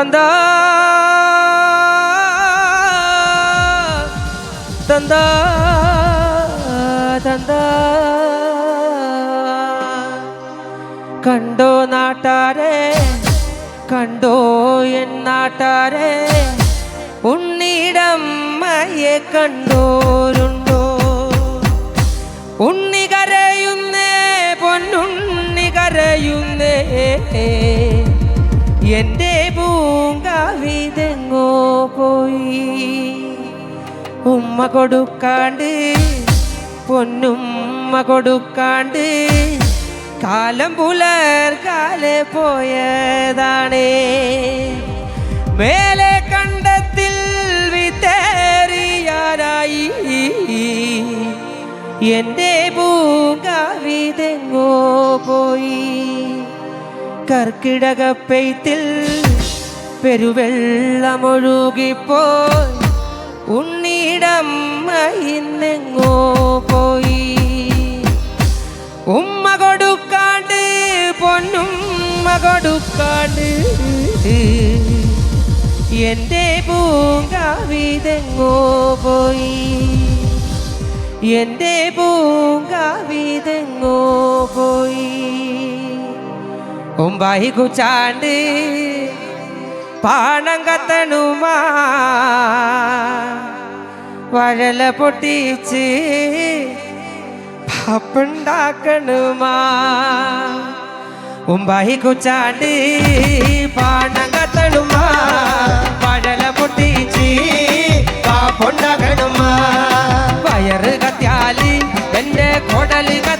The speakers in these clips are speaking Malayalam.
തന്താ തന്താ തന്താ. കണ്ടോ നാട്ടാരെ കണ്ടോ എൻ നാട്ടാരെ? ഉണ്ണിടമ്മയെ കണ്ടോരുണ്ടോ? ഉണ്ണി കരയുന്നേ പൊന്നുണ്ണി കരയുന്നേ. എന്റെ പൂങ്കാവിതെങ്ങോ പോയി. ഉമ്മ കൊടുക്കാണ്ട് പൊന്നുമ്മ കൊടുക്കാണ്ട് കാലം പുലർ കാല പോയതാണേ. മേലെ കണ്ടത്തിൽ വിത്തേറിയാരായി എന്റെ പൂങ്കാവിതെങ്ങോ പോയി. കർക്കിടക പെയ്ത്തിൽ പെരുവെള്ളമൊഴുകിപ്പോയി. ഉണ്ണിടമ്മ ഇന്നെങ്ങോ പോയി. ഉമ്മ കൊടുക്കാണ്ട് പൊന്നുമ്മ കൊടുക്കാണ്ട് എന്റെ പൂങ്കാവിതെങ്ങോ പോയി. എന്റെ പൂങ്കാവിതെങ്ങോ പോയി. ഒമ്പായി കുച്ചാണ്ട് പാണം കത്തണുമാ. വഴല പൊട്ടിച്ച് പപ്പുണ്ടാക്കണുമാ. ഉമ്പായി കുച്ചാണ്ട് പാണം കത്തണുമാ. വഴല പൊട്ടിച്ച് പാപ്പുണ്ടാക്കണുമാ. വയറ് കത്തിയാൽ എന്റെ കൊടൽ കത്തടുമാ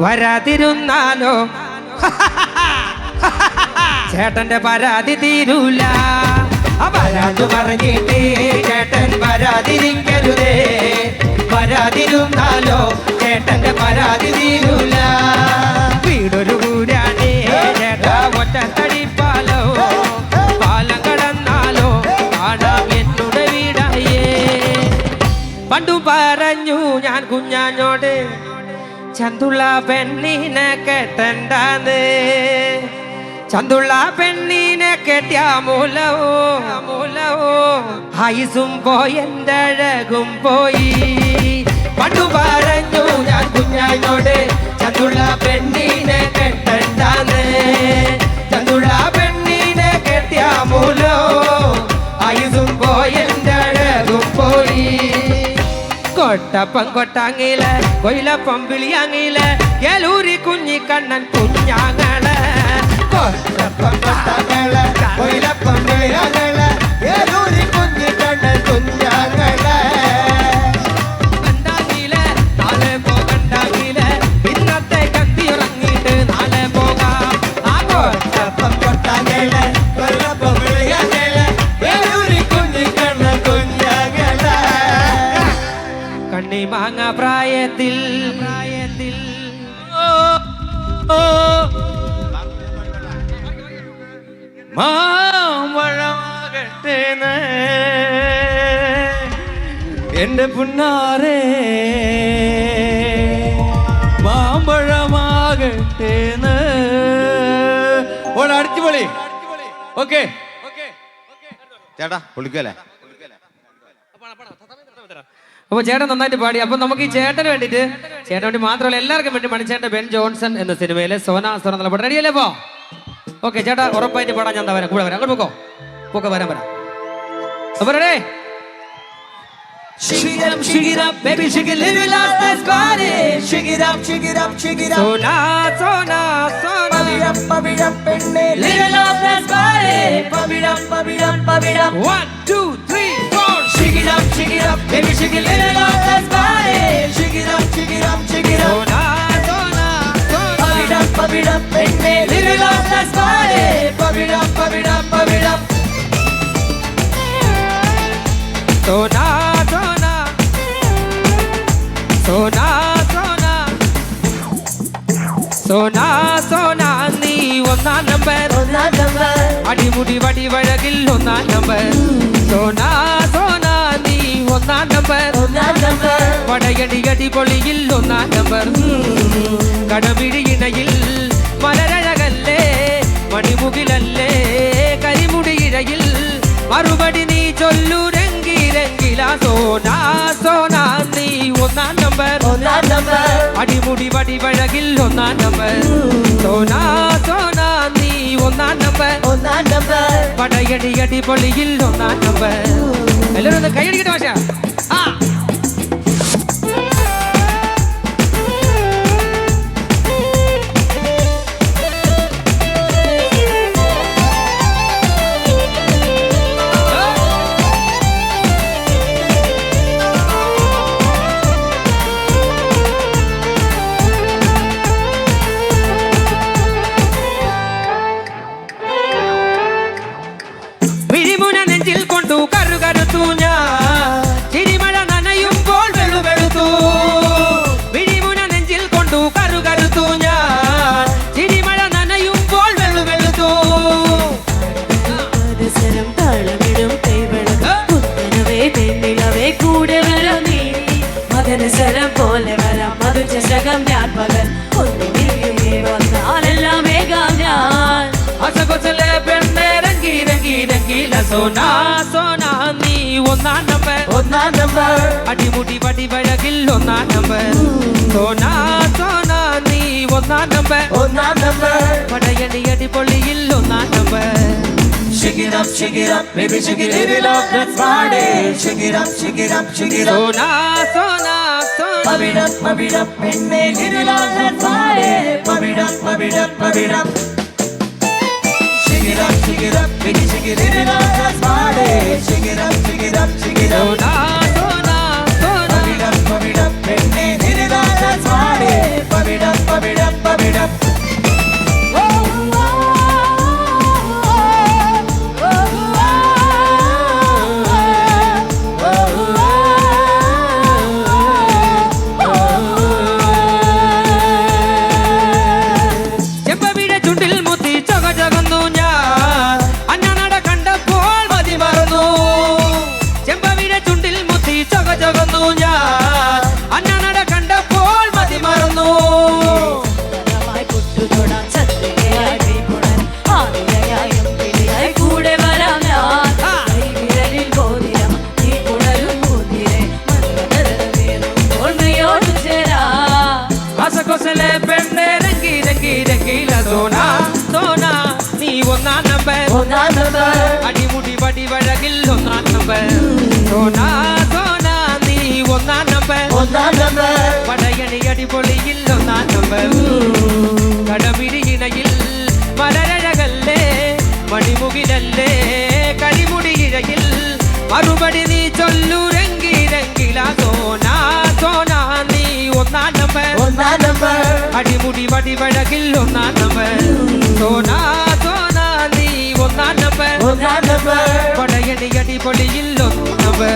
വരാതിരുന്നാലോ? ചേട്ടന്റെ പരാതി തീരൂല. പരാതി പറഞ്ഞിട്ടേ ചേട്ടൻ പരാതിരിക്കരുതേ പരാതിരുന്നാലോ ചേട്ടന്റെ പരാതി തീരൂല. വീടൊരു പണ്ടു പറഞ്ഞു ഞാൻ കുഞ്ഞാഞ്ഞോട് ചന്തുള്ള പെണ്ണിനെ കെട്ടണ്ടാന്ന്. ചന്തുള്ള പെണ്ണിനെ കെട്ടിയ മൂലവോ? മൂലവോ? ഹൈസും പോയി എന്റെ അഴകും പോയി. പണ്ടു പറഞ്ഞു കൊട്ടപ്പം കൊട്ടാങ്ങില കൊയിലപ്പം വിളിയാങ്ങില കേലൂരി കുഞ്ഞിക്കണ്ണൻ കുഞ്ഞാങ്ങൾ. കൊട്ടപ്പം കൊട്ടാങ്ങൾ കൊയിലപ്പം കണ്ണി മാങ്ങ പ്രായത്തിൽ പ്രായത്തിൽ മാമ്പഴമാകട്ടേന്ന് എന്റെ പുന്നാരേ. മാമ്പഴമാകട്ടേന്ന് ഓടെ അടിച്ചുപൊളി. ഓക്കെ. ചേട്ടാ പൊളിക്കല്ലേ അപ്പൊ ചേട്ടൻ നന്നായിട്ട് പാടി അപ്പൊ നമുക്ക് ഈ ചേട്ടന് വേണ്ടിട്ട് ചേട്ടൻ വേണ്ടി മാത്രമല്ല എല്ലാവർക്കും വേണ്ടി മണിച്ചേട്ടൻ ബെൻ ജോൺസൺ എന്ന സിനിമയിലെ സോന സോന എന്നുള്ള പാട്ട് റെഡിയല്ലേ പോ ഓക്കെ ചേട്ടാ ഉറപ്പായിട്ട് പാടാൻ ഞാൻ വരാം കൂടെ വരാം അങ്ങോട്ട് പോക്കോ പോക്കെ വരാൻ വരാം അപ്പൊ റെഡേ Shake it up, shake it up, baby, shake it, live your up, let's party. Shake it up, shake it up, shake it up. Sona Sona Sona Pump it up, pump it up, പെണ്ണേ. Live your up, let's party. Pump it up, pump it up, pump it up. One, two, three, it up, shake it up, baby, shake it, live it up, let's party. Shake it up, shake it up, shake it up. Sona Sona Pump Sona it up, pump it up, പെണ്ണേ. Live it up, let's party. Pump it up, pump it up, pump it up. സോനാ സോനാ സോനാ സോനാ സോനാ സോനാ നീ ഒന്നാം നമ്പർ ഒന്നാം number. അടിമുടി വടിവഴകിൽ ഒന്നാം നമ്പർ സോനാ സോനാ നീ ഒന്നാം നമ്പർ ഒന്നാം number. പടയടി അടിപൊളിയിൽ ഒന്നാം നമ്പർ കടമിഴി ഇണയിൽ മലരഴകല്ലേ മണിമുകിലല്ലേ കരിമുടി ഇഴയിൽ മറുപടി നീ ചൊല്ലു രംഗി രംഗില സോനാ സോനാ നീ ഒന്നാം നമ്പർ ഒന്നാം number. അടിമുടി വടിവഴകിൽ ഒന്നാം നമ്പർ സോനാ സോനാ നീ ഒന്നാം നമ്പർ ഒന്നാം number. പടയടി അടിപൊളിയിൽ ഒന്നാം നമ്പർ എല്ലാവരും ഒന്ന് കൈയടിക്കട്ടെ ഭാഷ കറുകറുത്തു ഞാൻ. ചിരിമഴ നനയുമ്പോൾ വെള്ളു വെളുത്തു. മനസരം താളമിടും കൈവളകം കുത്തനവേ പെണ്ണിലവേ കൂടെ വരാം നീ. മകനസരം പോലെ വരാം. മധുചഷകം ഞാൻ പകൽ ഒന്നിനെ വന്നാലെല്ലാം വേഗം ഞാൻ. അസകൊസലെ പെണ്ണെ രംഗി രംഗി രംഗീല സോനാ സോനാ നീ ഒന്നാം നമ്പർ. ഒന്നാം. അടിമുടി വടിവഴകിൽ ഒന്നാം നമ്പർ. സോനാ സോന ഒന്നാം നമ്പർ ഒന്നാം number. പടയടി അടിപൊളിയിൽ ഒന്നാം number Shake it up, shake it up, baby, shake it, live it up, let's party. Shake it up, shake it up, shake it up. Sona Sona Pump Sona it up, pump it up, പെണ്ണേ, live it up, let's party. Pump it up, pump it up, pump it up. Shake it up, shake it up, baby, shake it, live it up, let's party. Shake it up, shake it up, shake it up. സോനാ ഒന്നാം നമ്പർ ഒന്നാം number. അടിമുടി വടിവഴകിൽ ഒന്നാം നമ്പർ സോനാ സോനാ നീ ഒന്നാം നമ്പർ ഒന്നാം number. പടയണി അടിപൊളിയിൽ ഒന്നാം നമ്പർ കടമിരി ഇണയിൽ മലരഴകല്ലേ മണിമുകിലല്ലേ കരിമുടി ഇഴയിൽ മറുപടി നീ ചൊല്ലു രംഗി രംഗില സോനാ സോനാ നീ ഒന്നാം നമ്പർ ഒന്നാം number. അടിമുടി വടിവഴകിൽ ഒന്നാം നമ്പർ സോനാ സോനാ നീ ഒന്നാം നമ്പർ ഒന്നാം number. പടയണി അടിപൊളിയിൽ ഒന്നാം